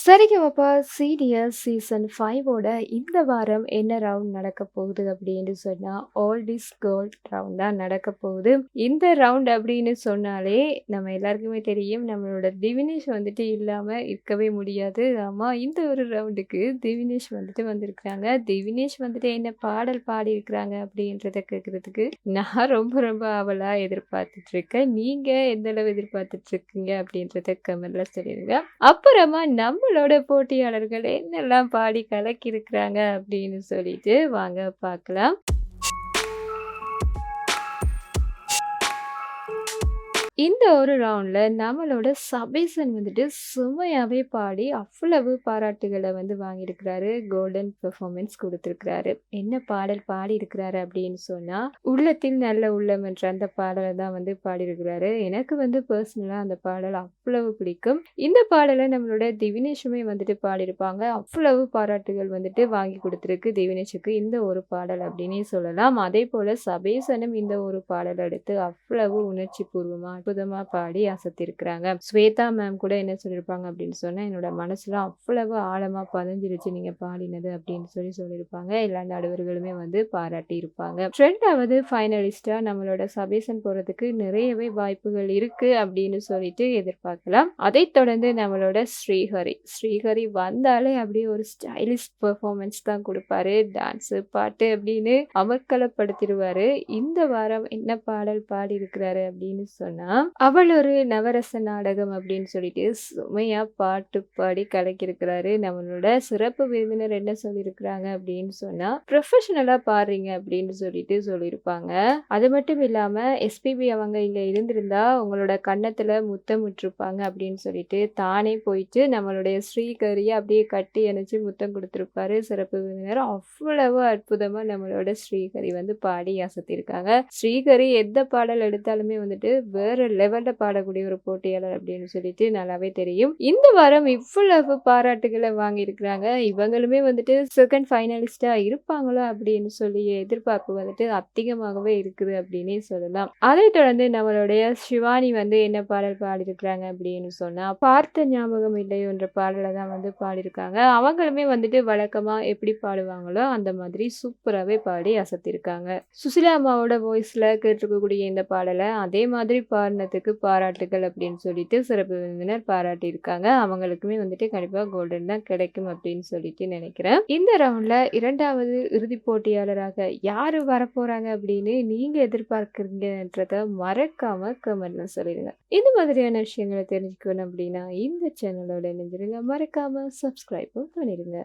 Sa Re Ga Ma Pa senior season ஃபைவோட இந்த வாரம் என்ன ரவுண்ட் நடக்க போகுது அப்படின்னு சொன்னால் ஓல்டிஸ் இஸ் கோல்ட் ரவுண்ட் தான் நடக்க போகுது. இந்த ரவுண்ட் அப்படின்னு சொன்னாலே, நம்ம எல்லாருக்குமே தெரியும் நம்மளோட திவினேஷ் வந்துட்டு இல்லாமல் இருக்கவே முடியாது. ஆமாம் இந்த ஒரு ரவுண்டுக்கு திவினேஷ் வந்துட்டு வந்திருக்கிறாங்க திவினேஷ் வந்துட்டு என்ன பாடல் பாடியிருக்கிறாங்க அப்படின்றத கேட்கறதுக்கு நான் ரொம்ப ரொம்ப ஆவலாக எதிர்பார்த்துட்டு இருக்கேன். நீங்கள் எந்த அளவு எதிர்பார்த்துட்டு இருக்கீங்க அப்படின்றத கமெண்ட்ல சொல்லிருங்க. அப்புறமா நம்மளோட போட்டியாளர்கள் என்னெல்லாம் பாடி கலக்கியிருக்கிறாங்க அப்படின்னு சொல்லிட்டு வாங்க பார்க்கலாம். இந்த ஒரு ரவுண்டில் நம்மளோட சபேசன் வந்துட்டு சுமையாகவே பாடி அவ்வளவு பாராட்டுகளை வந்து வாங்கியிருக்கிறாரு. கோல்டன் பெர்ஃபார்மன்ஸ் கொடுத்துருக்கிறாரு என்ன பாடல் பாடியிருக்கிறாரு அப்படின்னு சொன்னால் "உள்ளத்தில் நல்ல உள்ளம்" என்ற அந்த பாடலை தான் வந்து பாடியிருக்கிறாரு. எனக்கு வந்து பர்சனலாக அந்த பாடல் அவ்வளவு பிடிக்கும். இந்த பாடலை நம்மளோட திவினேஷுமே வந்துட்டு பாடியிருப்பாங்க. அவ்வளவு பாராட்டுகள் வந்துட்டு வாங்கி கொடுத்துருக்கு திவினேஷுக்கு இந்த ஒரு பாடல் அப்படின்னே சொல்லலாம். அதேபோல சபேசனும் இந்த ஒரு பாடல் எடுத்து அவ்வளவு உணர்ச்சி பூர்வமாக அற்புதமாக பாடி அசத்திருக்கிறாங்க ஸ்வேதா மேம் கூட என்ன சொல்லியிருப்பாங்க அப்படின்னு சொன்னால் "என்னோட மனசில் அவ்வளவு ஆழமாக பதிஞ்சிருச்சு நீங்கள் பாடினது" அப்படின்னு சொல்லி சொல்லியிருப்பாங்க. எல்லா நடுவர்களுமே வந்து பாராட்டியிருப்பாங்க. 2வது ஃபைனலிஸ்ட்டாக நம்மளோட சபேசன் போகிறதுக்கு நிறையவே வாய்ப்புகள் இருக்குது அப்படின்னு சொல்லிட்டு எதிர்பார்க்கலாம். அதைத் தொடர்ந்து நம்மளோட ஸ்ரீஹரி. ஸ்ரீஹரி வந்தாலே அப்படியே ஒரு ஸ்டைலிஷ் பெர்ஃபார்மன்ஸ் தான் கொடுப்பாரு டான்ஸு, பாட்டு அப்படின்னு அமர்க்களப்படுத்திருவாரு. இந்த வாரம் என்ன பாடல் பாடி இருக்கிறாரு அப்படின்னு சொன்னா, "அவள் ஒரு நவரச நாடகம்" அப்படின்னு சொல்லிட்டு சுமையாக பாட்டு பாடி கலக்கியிருக்கிறாரு. நம்மளோட சிறப்பு விருந்தினர் என்ன சொல்லியிருக்கிறாங்க அப்படின்னு சொன்னா, "ப்ரொஃபஷனலா பாடுறீங்க" அப்படின்னு சொல்லிட்டு சொல்லியிருப்பாங்க. அது மட்டும் இல்லாம, எஸ்பிபி அவங்க இங்க இருந்திருந்தா உங்களோட கன்னத்துல முத்தம் விட்டுருப்பாங்க அப்படின்னு சொல்லிட்டு, தானே போயிட்டு நம்மளுடைய ஸ்ரீகரியை அப்படியே கட்டி அணைச்சு முத்தம் கொடுத்துருப்பாரு சிறப்பு விருந்தினர். அவ்வளவு அற்புதமா நம்மளோட ஸ்ரீகரி வந்து பாடி அசத்திருக்காங்க ஸ்ரீகரி எந்த பாடல் எடுத்தாலுமே வந்துட்டு வேற லெவல்ல பாடக்கூடிய ஒரு போட்டியாளர் அப்படின்னு சொல்லிட்டு நல்லாவே தெரியும். இந்த வாரம் இவ்வளவு பாராட்டுகளை வாங்கியிருக்கிறாங்க. இவங்களுமே வந்துட்டு செகண்ட் ஃபைனலிஸ்ட்டா இருப்பாங்களோ அப்படின்னு சொல்லி எதிர்பார்ப்பு வந்துட்டு அதிகமாகவே இருக்குது அப்படின்னே சொல்லலாம். அதைத் தொடர்ந்து நம்மளுடைய சிவானி வந்து என்ன பாடல் பாடியிருக்கிறாங்க அப்படின்னு சொன்னா, "பார்த்த ஞாபகம் இல்லையோன்ற பாடலை தான் வந்து பாடியிருக்காங்க. அவங்களுமே வந்துட்டு வழக்கமா எப்படி பாடுவாங்களோ அந்த மாதிரி சூப்பராகவே பாடி அசத்தியிருக்காங்க. சுசிலா அம்மாவோட வாய்ஸ்ல கேட்டிருக்கக்கூடிய இந்த பாடலை அதே மாதிரி பாடுனதுக்கு பாராட்டுகள் அப்படின்னு சொல்லிட்டு சிறப்பு விருந்தினர் பாராட்டியிருக்காங்க. அவங்களுக்குமே வந்துட்டு கண்டிப்பாக கோல்டன் தான் கிடைக்கும் அப்படின்னு சொல்லிட்டு நினைக்கிறேன். இந்த ரவுண்டில் இரண்டாவது இறுதிப் போட்டியாளராக யார் வரப்போகிறாங்க அப்படின்னு நீங்கள் எதிர்பார்க்குறீங்கன்றத மறக்காமல் கமெண்ட்ல சொல்லிடுங்க இந்த மாதிரியான விஷயங்கள தெரிஞ்சுக்கணும் அப்படின்னா இந்த சேனலோட இணைஞ்சிருங்க. மறக்காமல் சப்ஸ்கிரைபும் பண்ணிடுங்க